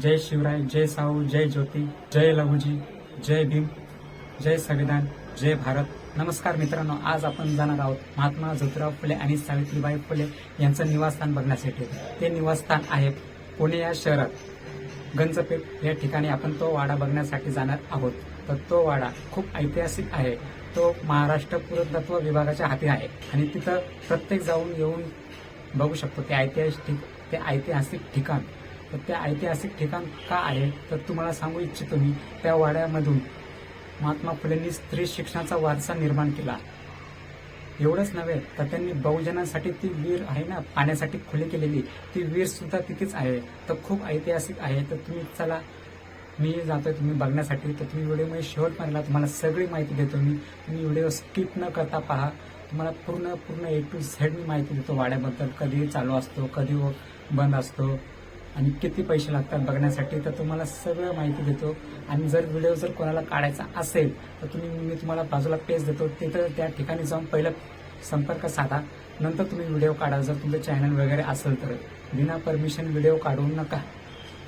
जय शिवराय जय साऊ जय ज्योती जय लघुजी जय भीम जय संविधान जय भारत. नमस्कार मित्रांनो आज आपण जाणार आहोत महात्मा ज्योतिराव फुले आणि सावित्रीबाई फुले यांचं निवासस्थान बघण्यासाठी. ते निवासस्थान आहे पुणे या शहरात. गंजपेठ या ठिकाणी आपण तो वाडा बघण्यासाठी जाणार आहोत. तर तो वाडा खूप ऐतिहासिक आहे. तो महाराष्ट्र पुरातत्व विभागाच्या हाती आहे आणि तिथं प्रत्येक जाऊन येऊन बघू शकतो ते ऐतिहासिक ते ऐतिहासिक ठिकाण. तर त्या ऐतिहासिक ठिकाण का आहे तर तुम्हाला सांगू इच्छितो मी त्या वाड्यामधून महात्मा फुलेंनी स्त्री शिक्षणाचा वारसा निर्माण केला. एवढंच नव्हे तर त्यांनी बहुजनांसाठी ती वीर आहे ना पाण्यासाठी खुली केलेली ती वीर सुद्धा तिथेच आहे. तर खूप ऐतिहासिक आहे तर तुम्ही चला मी जातोय तुम्ही बघण्यासाठी. तर तुम्ही व्हिडिओमध्ये शेवटपर्यंत तुम्हाला सगळी माहिती देतो मी. तुम्ही व्हिडिओ स्किप न करता पहा. तुम्हाला पूर्ण पूर्ण ए टू झेड मी माहिती देतो वाड्याबद्दल कधी चालू असतो कधी हो, बंद असतो. आणि किती पैसे लागतात बघण्यासाठी तर तुम्हाला सगळं माहिती देतो. आणि जर व्हिडिओ जर कोणाला काढायचा असेल तर तुम्ही मी तुम्हाला बाजूला पेज देतो. तिथं त्या ठिकाणी जाऊन पहिलं संपर्क साधा. नंतर तुम्ही व्हिडिओ काढा. जर तुमचं चॅनल वगैरे असेल तर. बिना परमिशन व्हिडिओ काढू नका.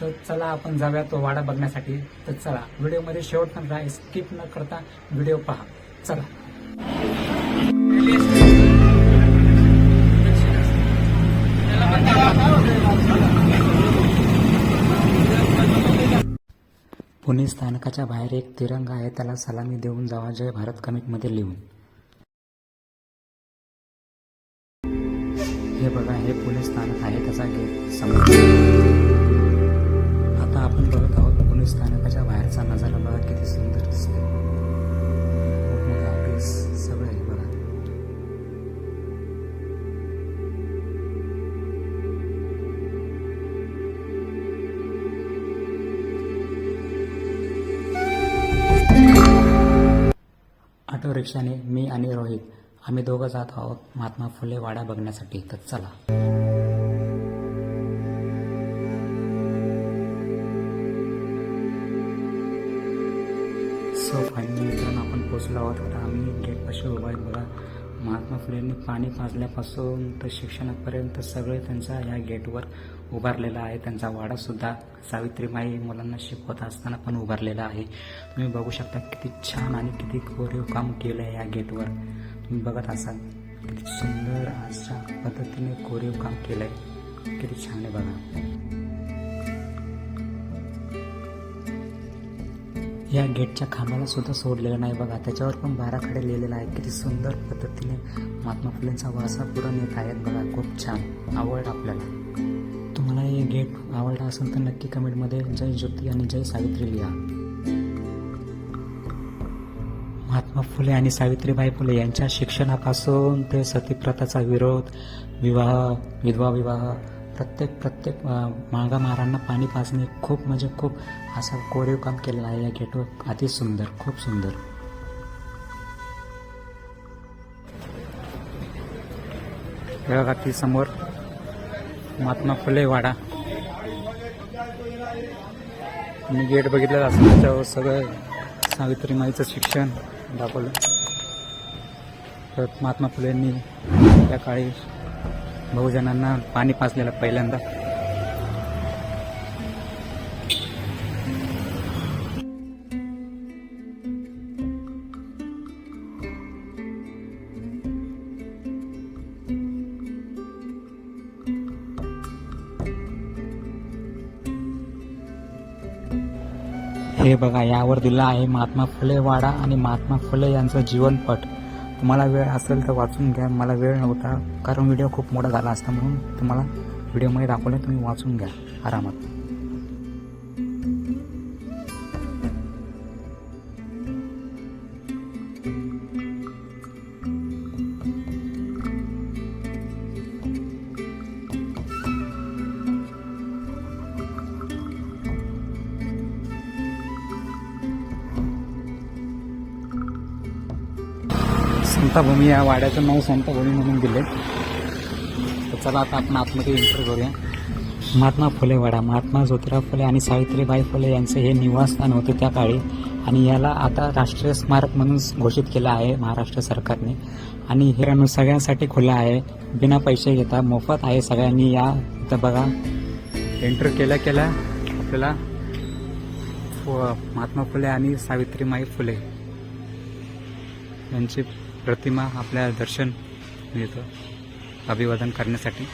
तर चला आपण जाऊया तो वाडा बघण्यासाठी. तर चला व्हिडिओमध्ये शेवट पण राहा स्किप न करता व्हिडिओ पहा. चला. पुणे स्थानकाच्या बाहेर एक तिरंगा आहे त्याला सलामी देऊन जावा जय भारत कमिकमध्ये लिहून. हे बघा हे पुणे स्थानक आहे त्याचा गेट समोर. आता आपण बघत आहोत पुणे स्थानकाच्या ऑटो रिक्षाने मी आणि रोहित आम्ही दोघं जात आहोत महात्मा फुले वाडा बघण्यासाठी. तर चला. सो फायनली मित्रांनो आपण पोचलो आहोत. आता आम्ही गेटपाशी उभा आहे. बघा. महात्मा फुलेंनी पाणी पाजल्यापासून तर शिक्षणापर्यंत सगळे त्यांचा या गेटवर उभारलेला आहे. त्यांचा वाडासुद्धा सावित्रीबाई मुलांना शिकवत असताना पण उभारलेला आहे. तुम्ही बघू शकता किती छान आणि किती कोरीव काम केलं आहे या गेटवर. तुम्ही बघत असाल किती सुंदर अशा पद्धतीने कोरीव काम केलं आहे किती छान आहे बघा. या गेटच्या खांबाला सुद्धा सोडलेलं नाही. बघा त्याच्यावर पण बाराखडे लिहिलेला आहे किती सुंदर पद्धतीने महात्मा फुलेंचा वारसा पुढं नेत आहेत. बघा खूप छान. आवड आपल्याला. तुम्हाला हे गेट आवडला असेल तर नक्की कमेंटमध्ये जय ज्योती आणि जय सावित्री लिहा. महात्मा फुले आणि सावित्रीबाई फुले यांच्या शिक्षणापासून ते सतीप्रथाचा विरोध विवाह विधवा विवाह प्रत्येक प्रत्येक अं, मागामारांना पाणी पाजणे खूप म्हणजे खूप असं कोरीव काम केलेलं आहे. या गेटवर अति सुंदर खूप सुंदर. हे बघा ती समोर महात्मा फुले वाडा मी गेट बघितलं असं त्याच्यावर सगळं सावित्री माईचं शिक्षण दाखवलं. परत महात्मा फुलेंनी त्या काळी बहुजनांना पाणी पाचलेलं पहिल्यांदा. हे बघा यावर दिलं आहे महात्मा फुले वाडा आणि महात्मा फुले यांचं जीवनपट. तुम्हाला वेळ असेल तर वाचून घ्या. मला वेळ नव्हता कारण व्हिडिओ खूप मोठा झाला असता म्हणून तुम्हाला व्हिडिओमध्ये दाखवलं तुम्ही वाचून घ्या आरामात. संताभूमी या वाड्याचं नाव संताभूमी म्हणून दिले तर चला आता आपण आतमध्ये एंटर करूया. महात्मा फुले वाडा महात्मा ज्योतिराव फुले आणि सावित्रीबाई फुले यांचे हे निवासस्थान होते त्या काळी. आणि याला आता राष्ट्रीय स्मारक म्हणून घोषित केलं आहे महाराष्ट्र सरकारने. आणि हे अनु सगळ्यांसाठी खुलं आहे. बिना पैसे घेता मोफत आहे सगळ्यांनी या इथं बघा. एंटर केल्या केल्या आपल्याला महात्मा फुले आणि सावित्रीमाई फुले यांची प्रतिमा आपल्या दर्शन मिळतं अभिवादन करण्यासाठी.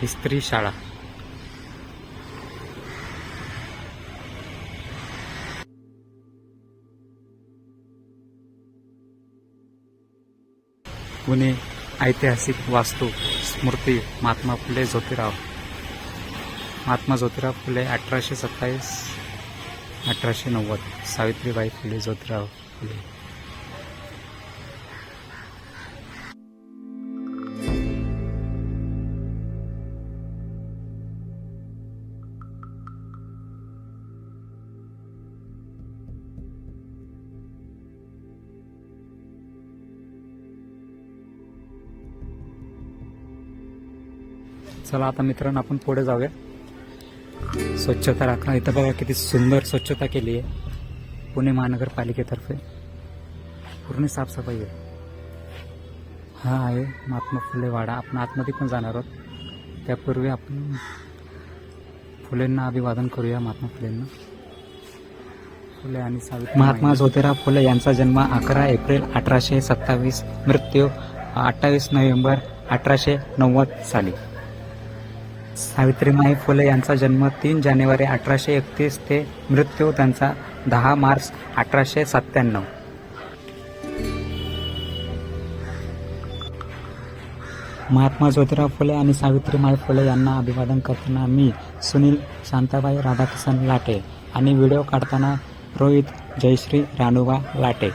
ही स्त्री शाळा. पुणे ऐतिहासिक वास्तू स्मृती महात्मा फुले ज्योतिराव. महात्मा ज्योतिराव फुले अठराशे सत्तावीस अठराशे नव्वद. सावित्रीबाई फुले ज्योतिराव फुले. चला आता मित्रांनो आपण पुढे जाऊया. स्वच्छता राखा इथं बघा किती सुंदर स्वच्छता केली आहे. पुणे महानगरपालिकेतर्फे. पूर्ण साफसफाई आहे. हा आहे महात्मा फुले वाडा. आपण आतमध्ये पण जाणार आहोत. त्यापूर्वी आपण फुलेंना अभिवादन करूया महात्मा फुलेंना. फुले आणि सावित्री महात्मा ज्योतिराव फुले यांचा जन्म अकरा एप्रिल अठराशे सत्तावीस मृत्यू अठ्ठावीस नोव्हेंबर अठराशे नव्वद साली. सावित्रीमाई फुले यांचा जन्म तीन जानेवारी अठराशे एकतीस ते मृत्यू त्यांचा दहा मार्च अठराशे सत्त्याण्णव. महात्मा ज्योतिराव फुले आणि सावित्रीमाई फुले यांना अभिवादन करताना मी सुनील शांताबाई राधाकिशन लाटे आणि व्हिडिओ काढताना रोहित जयश्री राणुबा लाटे.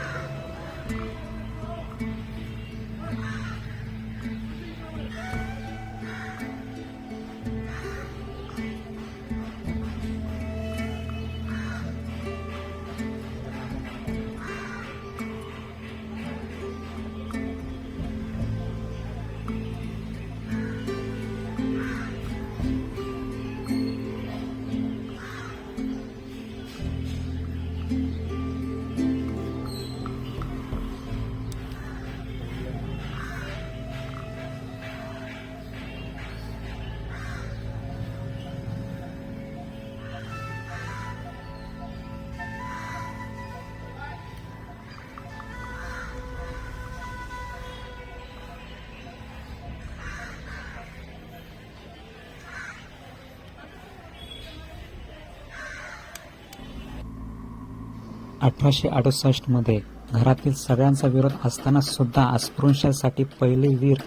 अठराशे अडुसष्टमध्ये घरातील सगळ्यांचा विरोध असताना सुद्धा अस्पृश्यांसाठी पहिले वीर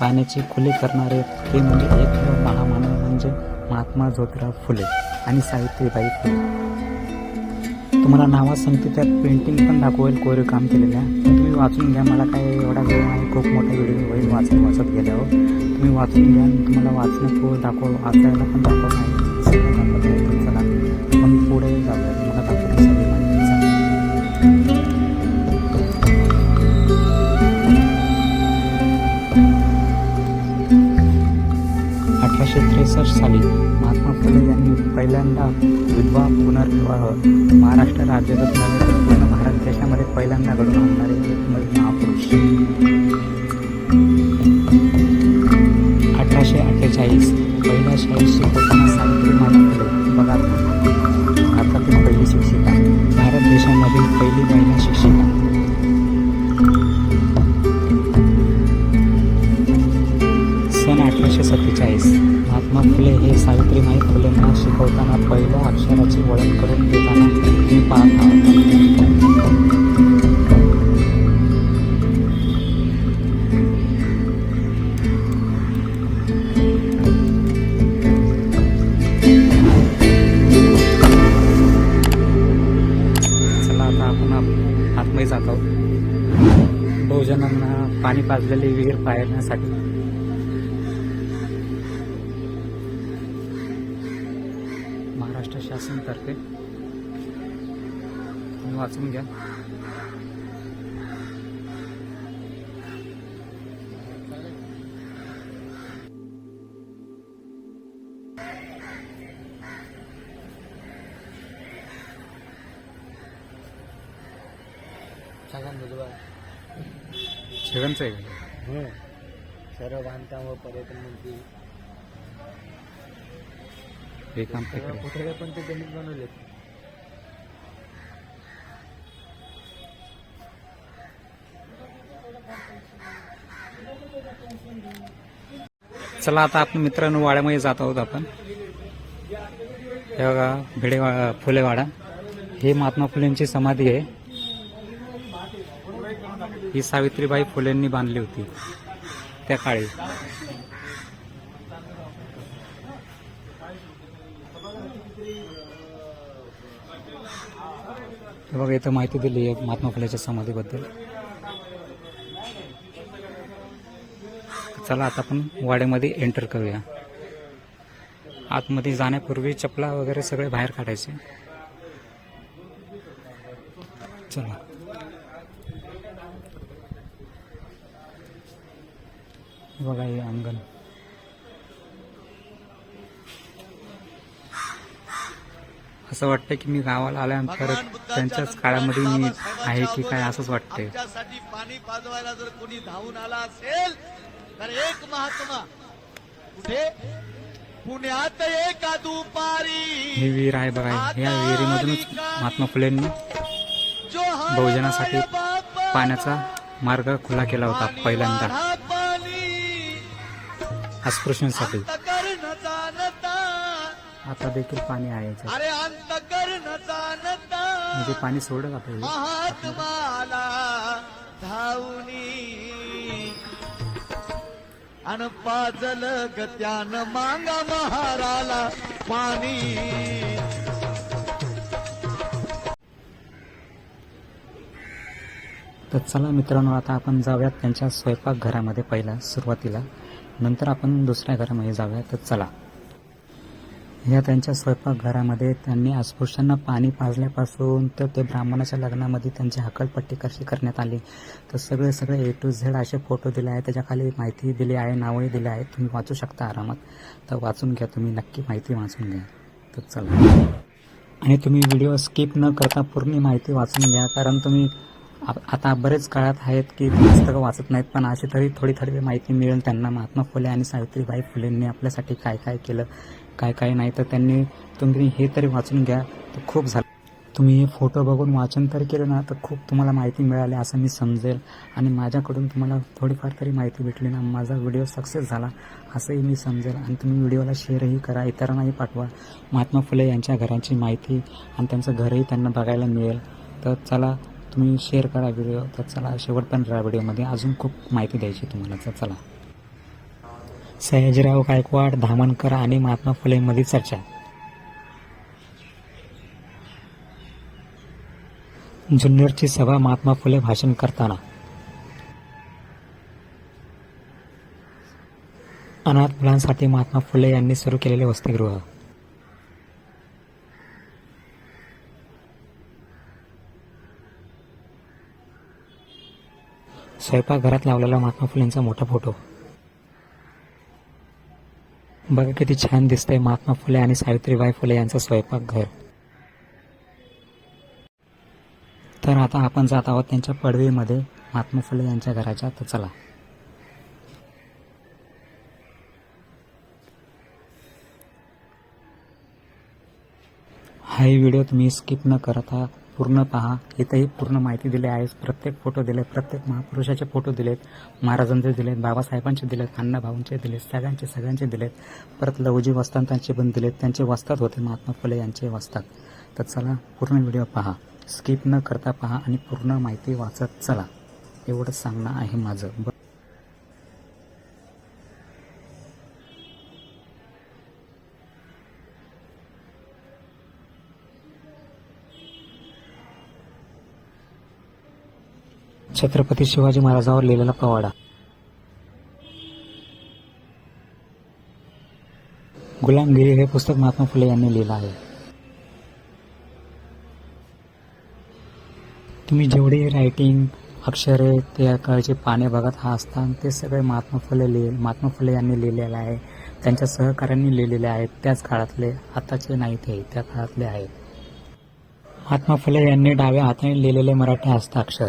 पाण्याची खुली करणारे ते म्हणजे एक महामानव म्हणजे महात्मा ज्योतिराव फुले आणि सावित्रीबाई फुले. तुम्हाला नावा सांगते त्यात पेंटिंग पण दाखवेल कोरीव काम केलेल्या तुम्ही वाचून घ्या मला काय एवढा वेळ आहे खूप मोठा व्हिडिओ होईल वाचत वाचत गेल्यावर. तुम्ही वाचून घ्या तुम्हाला वाचणं खूप दाखव वाचायला पण दाखवत नाही. अठराशे साली महात्मा फुले यांनी पहिल्यांदा विधवा पुनर्विवाह महाराष्ट्र राज्यातच नव्हे तर पूर्ण भारत देशामध्ये पहिल्यांदा घडून आणणारे एकमेव महापुरुष. अठराशे अठ्ठेचाळीस पहिल्या शाळेत शिकवताना सावित्रीबाई फुले. बघा महात्मा फुले हे सावित्रीबाई फुलेंना शिकवताना पहिल्या अक्षराची ओळख करून देताना मी पाहत चला आता आपण आतमध्ये जात आहोत. बहुजनांना पाणी पाजलेली विहीर पाहण्यासाठी. महाराष्ट्र शासनातर्फे तुम्ही वाचून घ्या छगन भुजबळ छगनचं आहे का? सर्व बांधकाम व पर्यटन मंत्री हे काम पुतळे पण ते त्यांनीच बनवलेत चला आता आपण मित्रांनो वाड्यामध्ये जात आहोत आपण. हे बघा भिडे फुलेवाडा. ही महात्मा फुलेंची समाधी आहे. ही सावित्रीबाई फुलेंनी बांधली होती त्या काळी. हे बघा इथं माहिती दिली आहे महात्मा फुलेच्या समाधीबद्दल. चला आता आपण वाड्यामध्ये एंटर करूया. आतमध्ये जाण्यापूर्वी चपला वगैरे सगळे बाहेर काढायचे. चला. बघा हे अंगण. असं वाटतं की मी गावाला आल्यानंतर त्यांच्याच काळामध्ये मी आहे की काय असंच वाटतंय. पाणी पाजवायला जर कोणी धावून आला असेल तर एक महात्मा कुठे? पुण्यात एका दुपारी. ही विहीर आहे बघा या विहिरीमधूनच महात्मा फुलेंनी बहुजनासाठी पाण्याचा मार्ग खुला केला होता पहिल्यांदा. अस्पृश्यांसाठी आता देखील पाणी आहे म्हणजे पाणी सोडत आता. महात्माला धावनी. अन पाजल गत्यान मांगा महाराला पाणी. तर चला मित्रांनो आता आपण जाऊयात त्यांच्या स्वयंपाकघरामध्ये पहिला सुरुवातीला. नंतर आपण दुसऱ्या घरामध्ये जाऊया तर चला. या त्यांच्या स्वयंपाकघरामध्ये त्यांनी अस्पृश्यांना पाणी पाजल्यापासून तर ते ब्राह्मणाच्या लग्नामध्ये त्यांची हकलपट्टी कशी करण्यात आली? तर सगळे सगळे ए टू झेड असे फोटो दिले आहेत. त्याच्याखाली माहिती दिली आहे नावही दिले आहेत. तुम्ही वाचू शकता आरामात. तर वाचून घ्या तुम्ही. नक्की माहिती वाचून घ्या. तर चला. आणि तुम्ही व्हिडिओ स्किप न करता पूर्ण माहिती वाचून घ्या. कारण तुम्ही आता बरेच काळात आहेत की पुस्तकं वाचत नाहीत. पण अशी तरी थोडी थोडी माहिती मिळेल त्यांना. महात्मा फुले आणि सावित्रीबाई फुलेंनी आपल्यासाठी काय काय केलं? काय काय नाही तर त्यांनी तुम्ही हे तरी वाचून घ्या. तर खूप झालं. तुम्ही हे फोटो बघून वाचन तरी केलं ना तर खूप तुम्हाला माहिती मिळाली असं मी समजेल. आणि माझ्याकडून तुम्हाला थोडीफार तरी माहिती भेटली ना माझा व्हिडिओ सक्सेस झाला असंही मी समजेल. आणि तुम्ही व्हिडिओला शेअरही करा इतरांनाही पाठवा. महात्मा फुले यांच्या घरांची माहिती आणि त्यांचं घरही त्यांना बघायला मिळेल. तर चला तुम्ही शेअर करा व्हिडिओ. तर चला शेवटपर्यंत राहा व्हिडिओमध्ये. अजून खूप माहिती द्यायची तुम्हाला. तर चला. सयाजीराव गायकवाड धामणकर आणि महात्मा फुलेंमध्ये चर्चा. जुन्नरची सभा महात्मा फुले भाषण करताना. अनाथ मुलांसाठी महात्मा फुले यांनी सुरू केलेले वसतिगृह. स्वयंपाकघरात लावलेला महात्मा फुलेंचा मोठा फोटो. बघा किती छान दिसतंय महात्मा फुले आणि सावित्रीबाई फुले यांचं स्वयंपाकघर. तर आता आपण जात आहोत त्यांच्या पडवीमध्ये. महात्मा फुले यांच्या घराच्या तर चला. हा व्हिडिओ तुम्ही स्किप न करता पूर्ण पहा इथंही पूर्ण माहिती दिली आहे. प्रत्येक फोटो दिले प्रत्येक महापुरुषाचे फोटो दिलेत महाराजांचे दिलेत बाबासाहेबांचे दिलेत अण्णाभाऊंचे दिलेत सगळ्यांचे सगळ्यांचे दिलेत. परत लवजी वस्तांतांचे पण दिलेत. त्यांचे वस्तात होते महात्मा फुले यांचे वस्तात. तर चला पूर्ण व्हिडिओ पहा. स्किप न करता पहा आणि पूर्ण माहिती वाचत चला. एवढंच सांगणं आहे माझं. छत्रपती शिवाजी महाराजांवर लिहिलेला पवाडा. गुलामगिरी हे पुस्तक महात्मा फुले यांनी लिहिलं आहे. तुम्ही जेवढी रायटिंग अक्षरे त्या काळचे पाने बघत हा असता ते सगळे महात्मा फुले लिहिले महात्मा फुले यांनी लिहिलेले आहे. त्यांच्या सहकाऱ्यांनी लिहिलेले आहेत. त्याच काळातले आताचे नाही ते त्या काळातले आहेत. महात्मा फुले यांनी डाव्या हाताने लिहिलेले मराठी हस्ताक्षर.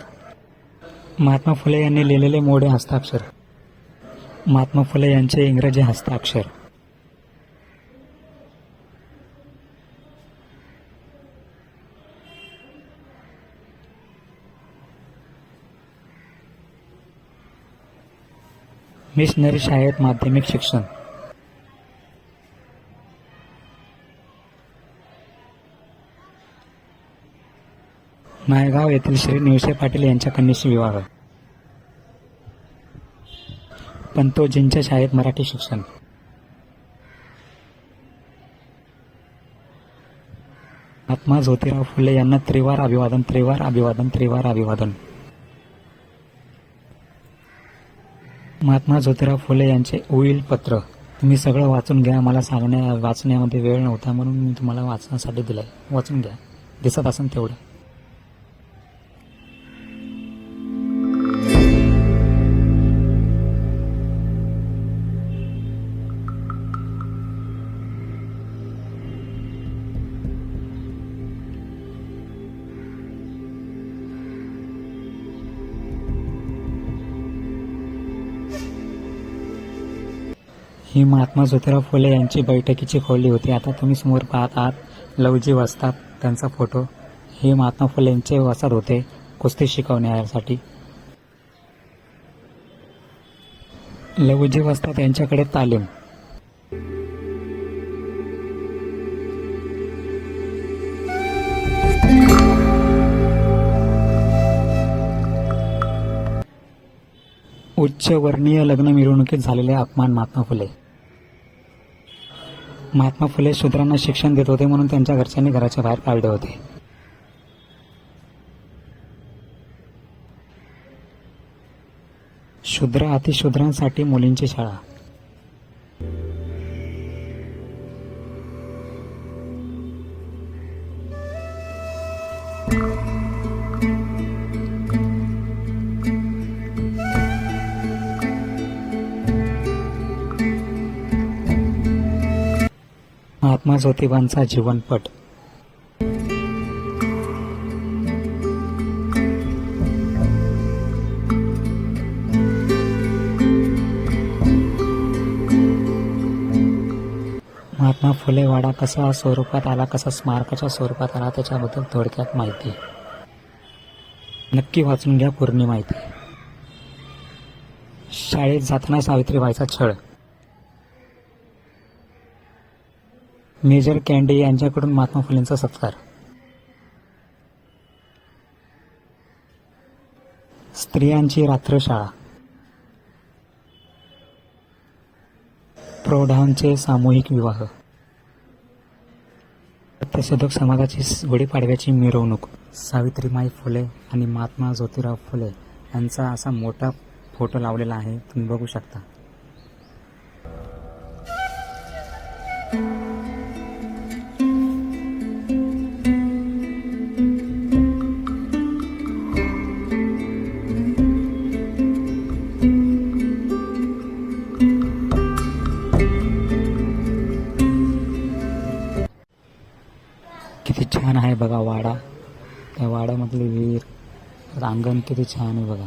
महात्मा फुले यांनी लिहिलेले मोठे हस्ताक्षर. महात्मा फुले यांचे इंग्रजी हस्ताक्षर. मिशनरी शाळेत माध्यमिक शिक्षण. नायगाव येथील श्री निवसे पाटील यांच्या कन्येशी विवाह पंतोजींच्या शाळेत मराठी शिक्षण. महात्मा ज्योतिराव फुले यांना त्रिवार अभिवादन त्रिवार अभिवादन त्रिवार अभिवादन. महात्मा ज्योतिराव फुले यांचे उईल पत्र तुम्ही सगळं वाचून घ्या मला सांगण्या वाचण्यामध्ये वेळ नव्हता म्हणून मी तुम्हाला वाचण्यासाठी दिलंय. वाचून घ्या. दिसत असेल तेवढं. ही महात्मा ज्योतिराव फुले यांची बैठकीची खोली होती. आता तुम्ही समोर पाहत आहात लवजी वसतात त्यांचा फोटो. हे महात्मा फुले यांचे वसत होते कुस्ती शिकवण्यासाठी लवजी वसतात यांच्याकडे तालीम. उच्चवर्णीय लग्न मिरवणुकीत झालेले अपमान महात्मा फुले. महात्मा फुले शूद्रांना शिक्षण देत होते म्हणून त्यांच्या घरच्यांनी घराच्या बाहेर काढले होते. शूद्र अतिशूद्रांसाठी मुलींची शाळा. महात्मा ज्योतिबांचा जीवनपट. महात्मा फुले वाडा कसा स्वरूपात आला कसा स्मारकाच्या स्वरूपात आला त्याच्याबद्दल थोडक्यात माहिती. नक्की वाचून घ्या पूर्ण माहिती. शाळेत जाताना सावित्रीबाईचा छळ. मेजर कॅन्डे यांच्याकडून महात्मा फुलेंचा सत्कार. स्त्रियांची रात्रशाळा. प्रौढांचे सामूहिक विवाह. सत्यशोधक समाजाची गुढीपाडव्याची मिरवणूक. सावित्रीमाई फुले आणि महात्मा ज्योतिराव फुले यांचा असा मोठा फोटो लावलेला आहे तुम्ही बघू शकता. पण किती छान आहे बघा.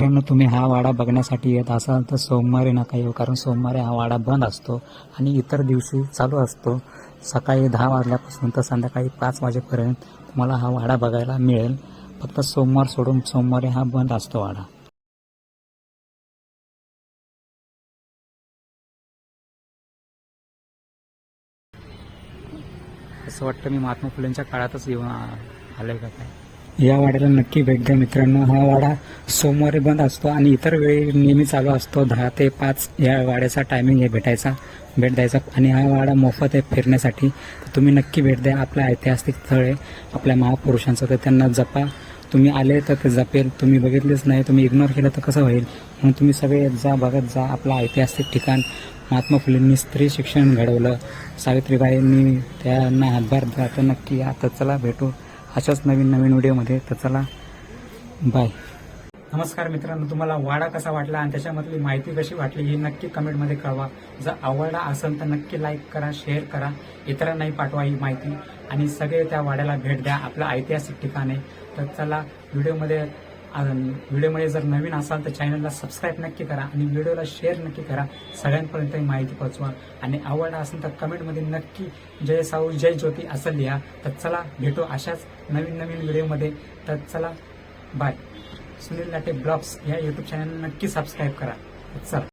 मित्रांनो तुम्ही हा वाडा बघण्यासाठी येत असाल तर सोमवारी नका येऊ कारण सोमवारी हा वाडा बंद असतो आणि इतर दिवशी चालू असतो. सकाळी दहा वाजल्यापासून तर संध्याकाळी पाच वाजेपर्यंत तुम्हाला हा वाडा बघायला मिळेल. फक्त सोमवार सोडून सोमवारी हा बंद असतो वाडा. असं वाटतं मी महात्मा फुलेंच्या काळातच येऊन आलोय का काय? या वाड्याला नक्की भेट द्या मित्रांनो. हा वाडा सोमवारी बंद असतो आणि इतर वेळी नेहमी चालू असतो. दहा ते पाच या वाड्याचा टायमिंग आहे भेटायचा भेट द्यायचा. आणि हा वाडा मोफत आहे फिरण्यासाठी. तुम्ही नक्की भेट द्या. आपलं ऐतिहासिक स्थळ आहे. आपल्या महापुरुषांचं तर त्यांना जपा. तुम्ही आले तर ते जपेल. तुम्ही बघितलेच नाही तुम्ही इग्नोर केलं तर कसं होईल? म्हणून तुम्ही सगळे जा बघत जा. आपलं ऐतिहासिक ठिकाण. महात्मा फुलेंनी स्त्री शिक्षण घडवलं. सावित्रीबाईंनी त्यांना हातभार द्या तर नक्की या चला भेटू. अशाच नवीन नवीन व्हिडिओमध्ये. तर चला बाय नमस्कार मित्रांनो तुम्हाला वाडा कसा वाटला आणि त्याच्यामधली माहिती कशी वाटली ही नक्की कमेंटमध्ये कळवा. जर आवडला असेल तर नक्की लाईक करा शेअर करा. इतरांनाही पाठवा ही माहिती. आणि सगळे त्या वाड्याला भेट द्या आपलं ऐतिहासिक ठिकाण आहे. तर चला व्हिडिओमध्ये आणि व्हिडिओमध्ये जर नवीन असाल तर चॅनलला सबस्क्राईब नक्की करा आणि व्हिडिओला शेअर नक्की करा. सगळ्यांपर्यंत ही माहिती पोहोचवा. आणि आवडला असेल तर कमेंटमध्ये नक्की जय साऊ जय ज्योती असं लिहा. तर चला भेटू अशाच नवीन नवीन व्हिडिओमध्ये. तर चला बाय सुनील लाटे ब्लॉग्स या युट्यूब चॅनल नक्की सबस्क्राईब करा. चला.